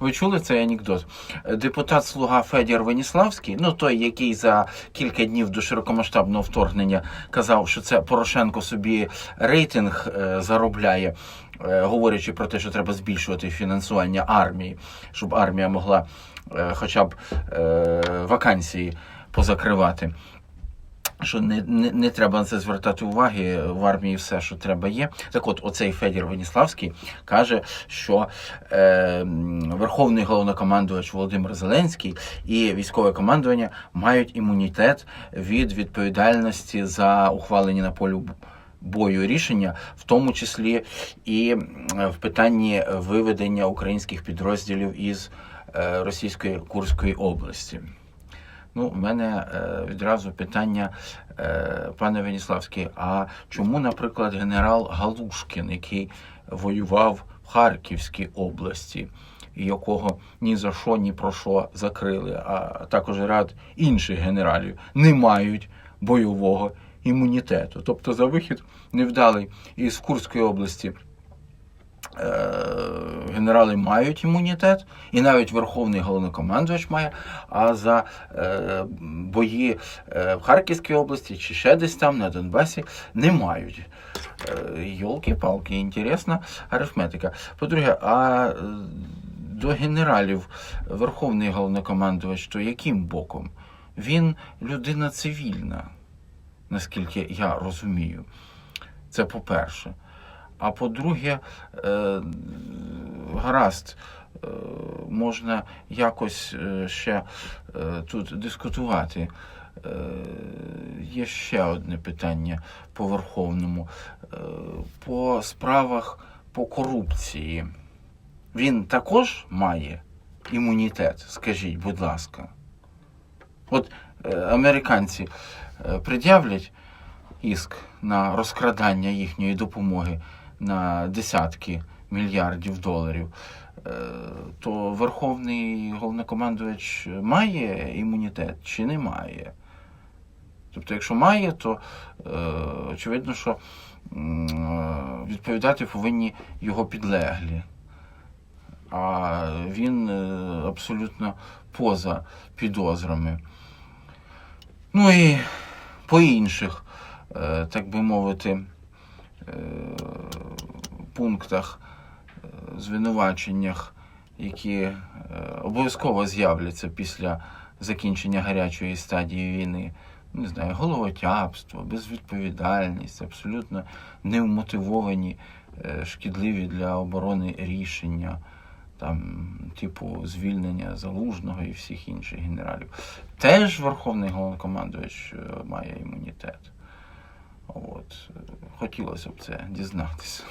Ви чули цей анекдот? Депутат слуга Федір Веніславський, ну той, який за кілька днів до широкомасштабного вторгнення казав, що це Порошенко собі рейтинг е, заробляє, е, говорячи про те, що треба збільшувати фінансування армії, щоб армія могла е, хоча б вакансії позакривати. Що не, не, не треба на це звертати уваги, в армії все, що треба, є. Так от, оцей Федір Веніславський каже, що е, Верховний головнокомандувач Володимир Зеленський і військове командування мають імунітет від відповідальності за ухвалені на полі бою рішення, в тому числі і в питанні виведення українських підрозділів із е, російської Курської області. Ну, в мене е, відразу питання, е, пане Веніславський, а чому, наприклад, генерал Галушкін, який воював в Харківській області, якого ні за що, ні про що закрили, а також ряд інших генералів, не мають бойового імунітету. Тобто за вихід невдалий із Курської області е, генерали мають імунітет, і навіть Верховний головнокомандувач має, а за е, бої е, в Харківській області чи ще десь там на Донбасі не мають. Е, Йолки-палки, інтересна арифметика. По-друге, а е, до генералів Верховний головнокомандувач, то яким боком? Він людина цивільна, наскільки я розумію. Це по-перше. А по-друге, гаразд, е, можна якось е, ще е, тут дискутувати. Є ще одне питання по Верховному. По справах по корупції. Він також має імунітет, скажіть, будь ласка. От американці пред'являть іск на розкрадання їхньої допомоги на десятки мільярдів доларів, е, то Верховний головнокомандувач має імунітет чи не має? Тобто, якщо має, то е, очевидно, що е, відповідати повинні його підлеглі. А він абсолютно поза підозрами. Ну і по інших, так би мовити, пунктах, звинуваченнях, які е, обов'язково з'являться після закінчення гарячої стадії війни. Не знаю, головотяпство, безвідповідальність, абсолютно невмотивовані, е, шкідливі для оборони рішення, там, типу звільнення залужного і всіх інших генералів. Теж Верховний головнокомандувач е, має імунітет. От. Хотілося б це дізнатися.